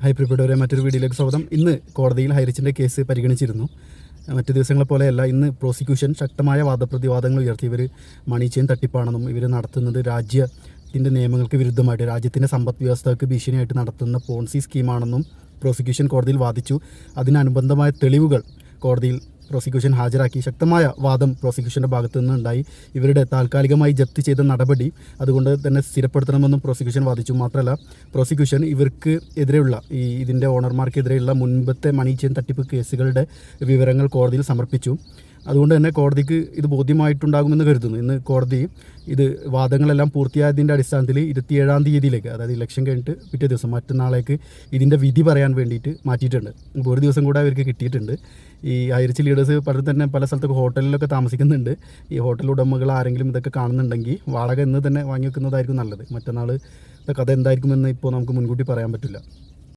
High preparatory മറ്റൊരു വീഡിയോയിലേക്ക് സ്വാഗതം. ഇന്ന് കോടതിയിൽ ഹൈറിച്ചിന്റെ കേസ് പരിഗണിച്ചിരുന്നു. മറ്റു ദിവസങ്ങളെ പോലെയല്ല ഇന്ന് പ്രോസിക്യൂഷൻ ശക്തമായ വാദപ്രതിവാദങ്ങൾ ഉയർത്തി. ഇവർ മണി തട്ടിപ്പാണെന്നും ഇവർ നടത്തുന്നത് രാജ്യത്തിന്റെ നിയമങ്ങൾക്ക് വിരുദ്ധമായിട്ട് രാജ്യത്തിന്റെ സമ്പദ് വ്യവസ്ഥയ്ക്ക് ഭീഷണിയായിട്ട് നടത്തുന്ന പോൺസി സ്കീമാണെന്നും പ്രോസിക്യൂഷൻ കോടതിയിൽ വാദിച്ചു. അതിനനുബന്ധമായ തെളിവുകൾ കോടതിയിൽ പ്രോസിക്യൂഷൻ ഹാജരാക്കി. ശക്തമായ വാദം പ്രോസിക്യൂഷന്റെ ഭാഗത്തു നിന്നുണ്ടായി. ഇവരുടെ താൽക്കാലികമായി ജപ്തി ചെയ്ത നടപടി അതുകൊണ്ട് തന്നെ സ്ഥിരപ്പെടുത്തണമെന്നും പ്രോസിക്യൂഷൻ വാദിച്ചു. മാത്രമല്ല പ്രോസിക്യൂഷൻ ഇവർക്ക് എതിരെയുള്ള ഈ ഇതിന്റെ ഓണർമാർക്കെതിരെയുള്ള മുൻപത്തെ മണി ചെയിൻ തട്ടിപ്പ് കേസുകളുടെ വിവരങ്ങൾ കോടതിയിൽ സമർപ്പിച്ചു. അതുകൊണ്ട് തന്നെ കോടതിക്ക് ഇത് ബോധ്യമായിട്ടുണ്ടാകുമെന്ന് കരുതുന്നു. ഇന്ന് കോടതി ഇത് വാദങ്ങളെല്ലാം പൂർത്തിയായതിന്റെ അടിസ്ഥാനത്തിൽ ഇരുപത്തിയേഴാം തീയതിയിലേക്ക് അതായത് ഇലക്ഷൻ കഴിഞ്ഞിട്ട് പിറ്റേ ദിവസം മറ്റന്നാളേക്ക് ഇതിന്റെ വിധി പറയാൻ വേണ്ടിയിട്ട് മാറ്റിയിട്ടുണ്ട്. ഇപ്പോൾ ഒരു ദിവസം കൂടെ അവർക്ക് കിട്ടിയിട്ടുണ്ട്. ഈ അയരിച്ച് ലീഡേഴ്സ് പലരും തന്നെ പല സ്ഥലത്തൊക്കെ ഹോട്ടലിലൊക്കെ താമസിക്കുന്നുണ്ട്. ഈ ഹോട്ടൽ ഉടമകൾ ആരെങ്കിലും ഇതൊക്കെ കാണുന്നുണ്ടെങ്കിൽ വാടക ഇന്ന് തന്നെ വാങ്ങി വെക്കുന്നതായിരിക്കും നല്ലത്. മറ്റന്നാൾ കഥ എന്തായിരിക്കുമെന്ന് ഇപ്പോൾ നമുക്ക് മുൻകൂട്ടി പറയാൻ പറ്റില്ല.